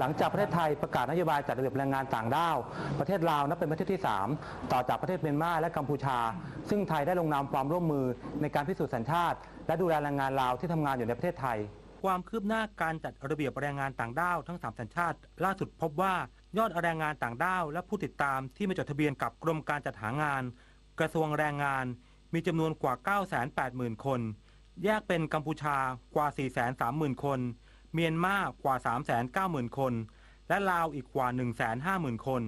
หลังจากประเทศไทยประกาศนโยบายจัดระเบียบแรงงานต่างด้าว ประเทศลาวนับเป็นประเทศที่ 3 ต่อจากประเทศเมียนมาและกัมพูชา ซึ่งไทยได้ลงนามความร่วมมือในการพิสูจน์สัญชาติ และดูแลแรงงานลาวที่ทำงานอยู่ในประเทศไทย ความคืบหน้าการจัดระเบียบแรงงานต่างด้าวทั้ง 3 สัญชาติ ล่าสุดพบว่ายอดแรงงานต่างด้าวและผู้ติดตามที่มาจดทะเบียนกับกรมการจัดหางาน กระทรวงแรงงาน มีจำนวนกว่า 980,000 คน แยกเป็นกัมพูชากว่า 430,000 คน เมียนมากว่า 390,000 คน และลาวอีกกว่า 150,000 คน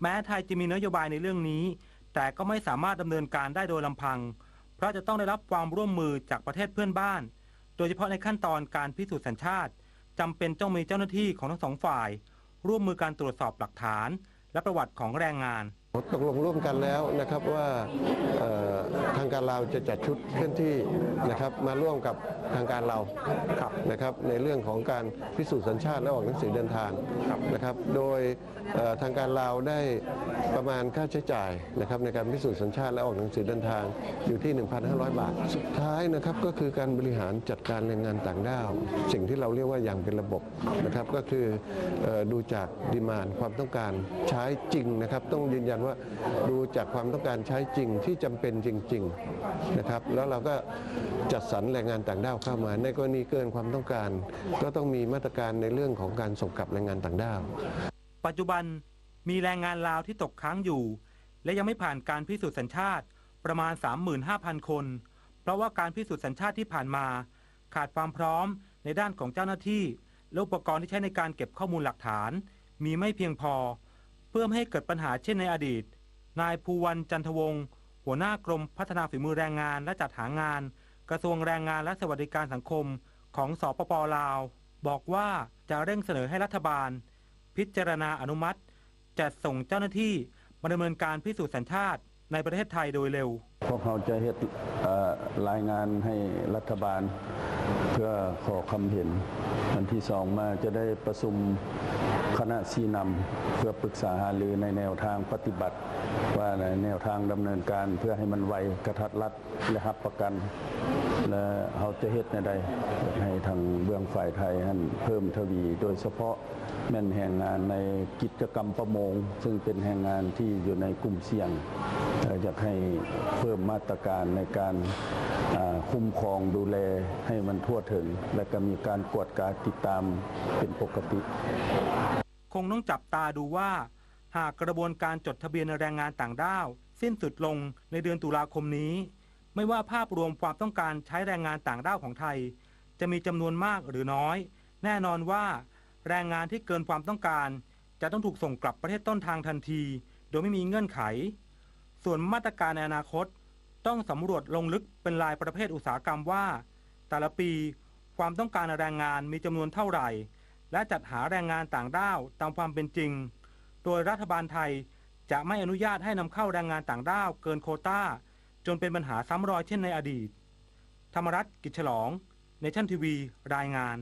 แม้ไทยจะมีนโยบายในเรื่องนี้ แต่ก็ไม่สามารถดำเนินการได้โดยลำพัง เพราะจะต้องได้รับความร่วมมือจากประเทศเพื่อนบ้าน โดยเฉพาะในขั้นตอนการพิสูจน์สัญชาติจำเป็นต้องมีเจ้าหน้าที่ของทั้งสองฝ่าย ร่วมมือการตรวจสอบหลักฐาน และประวัติของแรงงาน ตกลงร่วมกันแล้วนะครับว่าเอ่อทางการลาวจะจัดชุดเคลื่อนที่นะครับมาร่วมกับทางการเราครับนะครับในเรื่องของการพิสูจน์สัญชาติและออกหนังสือเดินทางนะครับโดยเอ่อทางการลาวได้ประมาณค่าใช้จ่ายนะครับในการพิสูจน์สัญชาติและออกหนังสือเดินทางอยู่ที่ 1,500 บาท สุดท้ายนะครับก็คือการบริหารจัดการแรงงานต่างด้าว สิ่งที่เราเรียกว่าอย่างเป็นระบบนะครับก็คือเอ่อดูจากดีมานความต้องการใช้จริงนะครับต้องยืนยันว่าดูจากความต้องการใช้จริงที่จำเป็นจริงๆนะครับแล้วเราก็จัดสรรแรงงานต่างด้าวเข้ามา ในกรณีเกินความต้องการ ก็ต้องมีมาตรการในเรื่องของการส่งกลับแรงงานต่างด้าว ปัจจุบันมีแรงงานลาวที่ตกค้างอยู่ และยังไม่ผ่านการพิสูจน์สัญชาติประมาณ 35,000 คน เพราะว่าการพิสูจน์สัญชาติที่ผ่านมา ขาดความพร้อมในด้านของเจ้าหน้าที่และอุปกรณ์ที่ใช้ในการเก็บข้อมูลหลักฐาน มีไม่เพียงพอ พื่อไม่ให้เกิดปัญหาเช่นในอดีต นายภูวันจันทวงศ์หัวหน้ากรมพัฒนาฝีมือแรงงานและจัดหางาน กระทรวงแรงงานและสวัสดิการสังคมของสปปลาว บอกว่าจะเร่งเสนอให้รัฐบาล พิจารณาอนุมัติจัดส่งเจ้าหน้าที่มาดำเนินการพิสูจน์สัญชาติในประเทศไทยโดยเร็ว พวกเราจะเฮ็ดเอ่อรายงานให้รัฐบาล เพื่อขอความเห็นวันที่สองมาจะได้ประชุม ณะซีนำเพื่อปรึกษาหารือในแนวทางปฏิบัติ ว่าในแนวทางดำเนินการเพื่อให้มันไวกระทัดรัดและรับประกัน และเขาจะเฮ็ดในใดให้ทางเบื้องฝ่ายไทยเพิ่มทวีโดยเฉพาะแม่นแห่งงานในกิจกรรมประมง ซึ่งเป็นแห่งงานที่อยู่ในกลุ่มเสี่ยงอยากให้เพิ่มมาตรการในการคุ้มครองดูแลให้มันทั่วถึง และก็มีการกวดการติดตามเป็นปกติ งต้องจับตาดูว่า หากกระบวนการจดทะเบียนแรงงานต่างด้าว สิ้นสุดลงในเดือนตุลาคมนี้ ไม่ว่าภาพรวมความต้องการใช้แรงงานต่างด้าวของไทย จะมีจำนวนมากหรือน้อย แน่นอนว่า แรงงานที่เกินความต้องการ จะต้องถูกส่งกลับประเทศต้นทางทันที โดยไม่มีเงื่อนไข ส่วนมาตรการในอนาคต ต้องสำรวจลงลึกเป็นรายประเภทอุตสาหกรรมว่า แต่ละปีความต้องการแรงงานมีจำนวนเท่าไหร่ และจัดหาแรงงานต่างด้าวตามความเป็นจริง โดยรัฐบาลไทยจะไม่อนุญาตให้นำเข้าแรงงานต่างด้าวเกินโคต้า จนเป็นปัญหาซ้ำรอยเช่นในอดีต ธรรมรัฐกิจฉลองเนชั่นทีวี รายงาน